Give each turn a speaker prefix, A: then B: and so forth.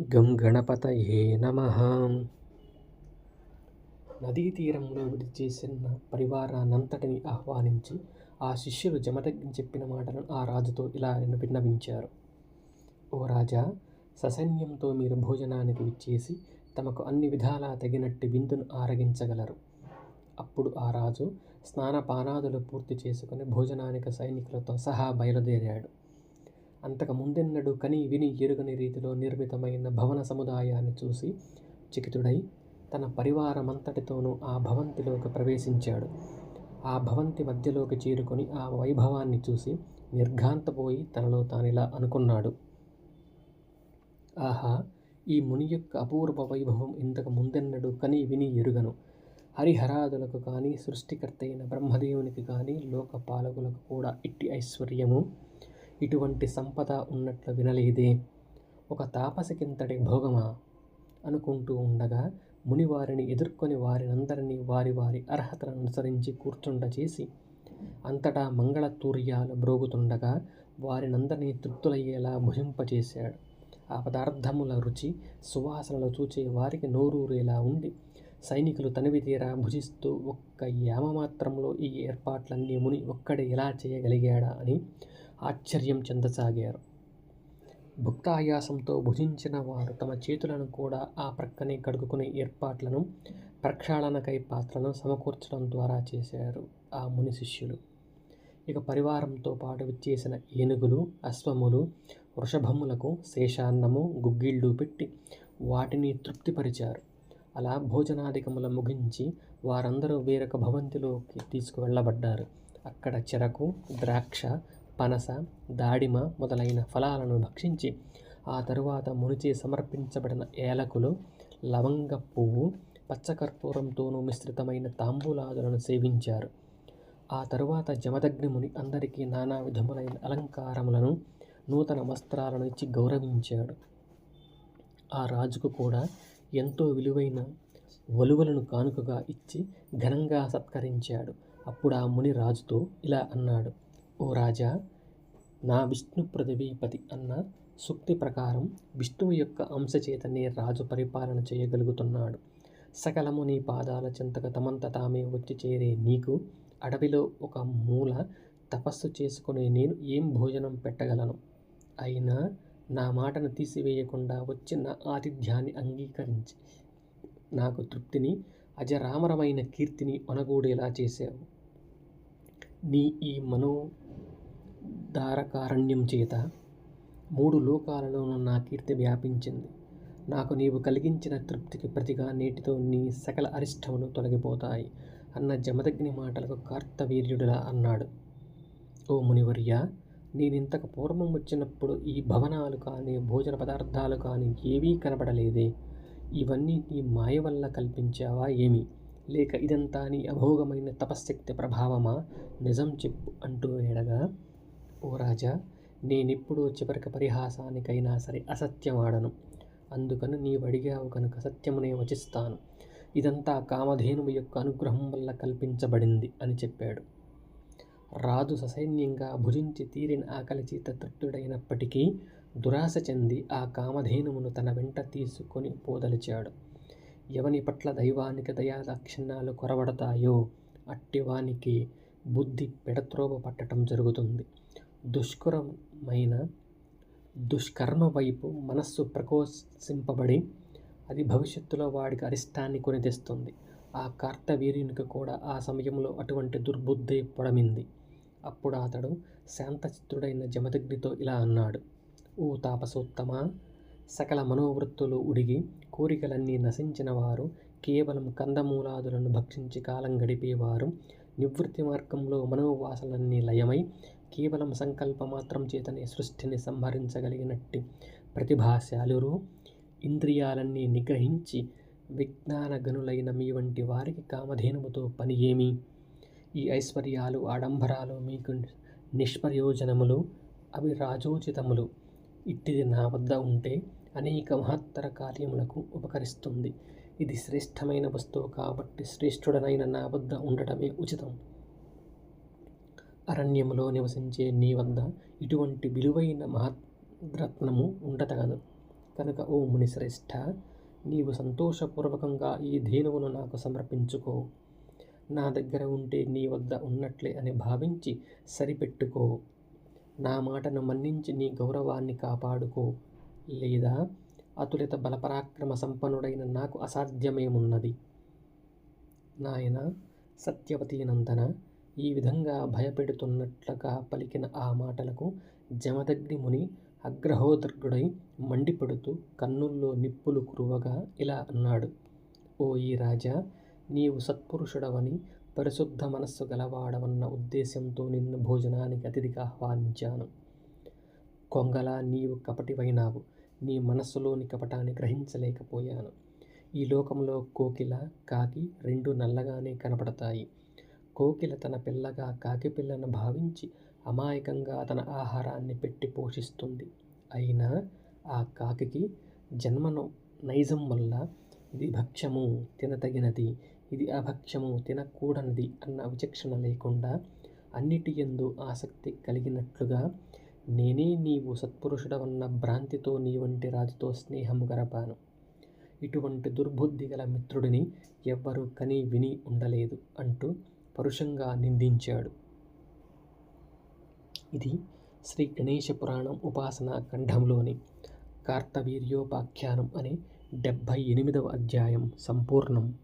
A: గం గణపతయే నమ. నదీ తీరంలో విడిచేసిన పరివారానంతటిని ఆహ్వానించి ఆ శిష్యులు జమదగ్గి చెప్పిన మాటలను ఆ రాజుతో ఇలా విన్నవించారు. ఓ రాజా ససైన్యంతో మీరు భోజనానికి విచ్చేసి తమకు అన్ని విధాలా తగినట్టు విందును ఆరగించగలరు. అప్పుడు ఆ రాజు స్నానపానాదులు పూర్తి చేసుకుని భోజనానికి సైనికులతో సహా బయలుదేరాడు. అంతకు ముందెన్నడు కని విని ఎరుగని రీతిలో నిర్మితమైన భవన సముదాయాన్ని చూసి చికితుడై తన పరివారమంతటితోనూ ఆ భవంతిలోకి ప్రవేశించాడు. ఆ భవంతి మధ్యలోకి చేరుకొని ఆ వైభవాన్ని చూసి నిర్ఘాంతపోయి తనలో తానిలా అనుకున్నాడు. ఆహా! ఈ ముని యొక్క అపూర్వ వైభవం ఇంతకు ముందెన్నడు కని విని ఎరుగను. హరిహరాదులకు కానీ సృష్టికర్త అయిన బ్రహ్మదేవునికి కానీ లోకపాలకులకు కూడా ఇట్టి ఐశ్వర్యము ఇటువంటి సంపద ఉన్నట్లు వినలేదే. ఒక తాపసికింతటి భోగమా? అనుకుంటూ ఉండగా మునివారిని ఎదుర్కొని వారినందరినీ వారి వారి అర్హతలను అనుసరించి కూర్చుండ చేసి అంతటా మంగళతూర్యాలు మ్రోగుతుండగా వారినందరినీ తృప్తులయ్యేలా భుజింపచేశాడు. ఆ పదార్థముల రుచి సువాసనలు చూచే వారికి నోరూరేలా ఉండి సైనికులు తనివి తీరా భుజిస్తూ ఒక్క యామ మాత్రంలో ఈ ఏర్పాట్లన్నీ ముని ఒక్కడే ఎలా చేయగలిగాడా అని ఆశ్చర్యం చెందసాగారు. భుక్తాయాసంతో భుజించిన వారు తమ చేతులను కూడా ఆ ప్రక్కనే కడుక్కునే ఏర్పాట్లను ప్రక్షాళనకై పాత్రలను సమకూర్చడం ద్వారా చేశారు ఆ ముని శిష్యులు. ఇక పరివారంతో పాటు విచ్చేసిన ఏనుగులు అశ్వములు వృషభములకు శేషాన్నము గుగ్గిళ్ళు పెట్టి వాటిని తృప్తిపరిచారు. అలా భోజనాధికముల ముగించి వారందరూ వేరొక భవంతిలోకి తీసుకువెళ్ళబడ్డారు. అక్కడ చెరకు ద్రాక్ష పనస దాడిమ మొదలైన ఫలాలను భక్షించి ఆ తరువాత మునిచే సమర్పించబడిన ఏలకులు లవంగ పువ్వు పచ్చకర్పూరంతోనూ మిశ్రితమైన తాంబూలాదులను సేవించారు. ఆ తరువాత జమదగ్నిముని అందరికీ నానా విధములైన అలంకారములను నూతన వస్త్రాలను ఇచ్చి గౌరవించాడు. ఆ రాజుకు కూడా ఎంతో విలువైన వలువలను కానుకగా ఇచ్చి ఘనంగా సత్కరించాడు. అప్పుడు ఆ ముని రాజుతో ఇలా అన్నాడు ఓ రాజా నా విష్ణు పృథివీపతి అన్న సూక్తి ప్రకారం విష్ణువు యొక్క అంశచేతనే రాజు పరిపాలన చేయగలుగుతున్నాడు. సకలము నీ పాదాల చెంతక తమంత తామే వచ్చి చేరే నీకు అడవిలో ఒక మూల తపస్సు చేసుకునే నేను ఏం భోజనం పెట్టగలను? అయినా నా మాటను తీసివేయకుండా వచ్చిన ఆతిథ్యాన్ని అంగీకరించి నాకు తృప్తిని అజరామరమైన కీర్తిని ఒనగూడేలా చేశావు. నీ ఈ మనోధారకారణ్యం చేత మూడు లోకాలలోనూ నా కీర్తి వ్యాపించింది. నాకు నీవు కలిగించిన తృప్తికి ప్రతిగా నేటితో నీ సకల అరిష్టములు తొలగిపోతాయి అన్న జమదగ్ని మాటలకు కార్తవీర్యుడిలా అన్నాడు. ఓ మునివర్య నేనింతకు పూర్వం వచ్చినప్పుడు ఈ భవనాలు కానీ భోజన పదార్థాలు కానీ ఏవీ కనబడలేదే. ఇవన్నీ నీ మాయ వల్ల కల్పించావా ఏమి? లేక ఇదంతా నీ అభోగమైన తపశ్శక్తి ప్రభావమా? నిజం చెప్పు అంటూ ఎడగా ఓ రాజా నేనెప్పుడూ చివరికి పరిహాసానికైనా సరే అసత్యమాడను. అందుకని నీవు అడిగావు కనుక సత్యమునే వచిస్తాను. ఇదంతా కామధేనువు యొక్క అనుగ్రహం వల్ల కల్పించబడింది అని చెప్పాడు. రాజు ససైన్యంగా భుజించి తీరిన ఆకలి చేత తృప్తుడైనప్పటికీ దురాశ చెంది ఆ కామధేనువును తన వెంట తీసుకొని పోదలిచాడు. ఎవని పట్ల దైవానికి దయాదాక్షిణ్యాలు కొరవడతాయో అట్టివానికి బుద్ధి పెడత్రోవ పట్టడం జరుగుతుంది. దుష్కరమైన దుష్కర్మ వైపు మనస్సు ప్రకోశింపబడి అది భవిష్యత్తులో వాడికి అరిష్టాన్ని కొని తెస్తుంది ఆ కార్తవీర్యునికి కూడా ఆ సమయంలో అటువంటి దుర్బుద్ధి పొడమింది. అప్పుడు అతడు శాంతచిత్తుడైన జమదగ్నితో ఇలా అన్నాడు ఓ తాపసోత్తమా సకల మనోవృత్తులు ఉడిగి కోరికలన్నీ నశించిన వారు కేవలం కందమూలాదులను భక్షించి కాలం గడిపేవారు. నివృత్తి మార్గంలో మనోవాసలన్నీ లయమై కేవలం సంకల్ప మాత్రం చేతనే సృష్టిని సంహరించగలిగినట్టి ప్రతిభాశాలురు. ఇంద్రియాలన్నీ నిగ్రహించి విజ్ఞాన గనులైన మీ వంటి వారికి కామధేనువుతో పని ఏమి? ఈ ఐశ్వర్యాలు ఆడంబరాలు మీకు నిష్ప్రయోజనములు అవి రాజోచితములు. ఇట్టిది నా వద్ద ఉంటే అనేక మహత్తర కార్యములకు ఉపకరిస్తుంది. ఇది శ్రేష్టమైన వస్తువు కాబట్టి శ్రేష్ఠుడనైన నా వద్ద ఉండటమే ఉచితం. అరణ్యములో నివసించే నీ వద్ద ఇటువంటి విలువైన మహద్రత్నము ఉండతగదు. కనుక ఓ మునిశ్రేష్ఠ నీవు సంతోషపూర్వకంగా ఈ ధేనువును నాకు సమర్పించుకో. నా దగ్గర ఉంటే నీ వద్ద ఉన్నట్లే అని భావించి సరిపెట్టుకో. నా మాటను మన్నించి నీ గౌరవాన్ని కాపాడుకో. లేదా అతులిత బలపరాక్రమ సంపన్నుడైన నాకు అసాధ్యమేమున్నది? నాయన సత్యవతి నందన ఈ విధంగా భయపెడుతున్నట్లుగా పలికిన ఆ మాటలకు జమదగ్ని ముని అగ్రహోదర్గుడై మండిపడుతూ కన్నుల్లో నిప్పులు కురువగా ఇలా అన్నాడు. ఓ ఈ రాజా నీవు సత్పురుషుడవని పరిశుద్ధ మనస్సు గలవాడవన్న ఉద్దేశంతో నిన్ను భోజనానికి అతిథిగా ఆహ్వానించాను. కొంగలా నీవు కపటివైనావు. నీ మనస్సులోని కపటాన్ని గ్రహించలేకపోయాను. ఈ లోకంలో కోకిల కాకి రెండు నల్లగానే కనపడతాయి. కోకిల తన పిల్లగా కాకి పిల్లను భావించి అమాయకంగా తన ఆహారాన్ని పెట్టి పోషిస్తుంది. అయినా ఆ కాకికి జన్మను నైజం వల్ల ఇది భక్ష్యము తినతగినది ఇది అభక్ష్యము తినకూడనిది అన్న విచక్షణ లేకుండా అన్నిటి ఎందు ఆసక్తి కలిగినట్లుగా నేనే నీవు సత్పురుషుడవన్న భ్రాంతితో నీ వంటి రాజుతో స్నేహము గరపాను. ఇటువంటి దుర్బుద్ధి గల మిత్రుడిని ఎవ్వరూ కని విని ఉండలేదు అంటూ పరుషంగా నిందించాడు. ఇది శ్రీ గణేష పురాణం ఉపాసనా ఖండంలోని కార్తవీర్యోపాఖ్యానం అనే డెబ్భై ఎనిమిదవ అధ్యాయం సంపూర్ణం.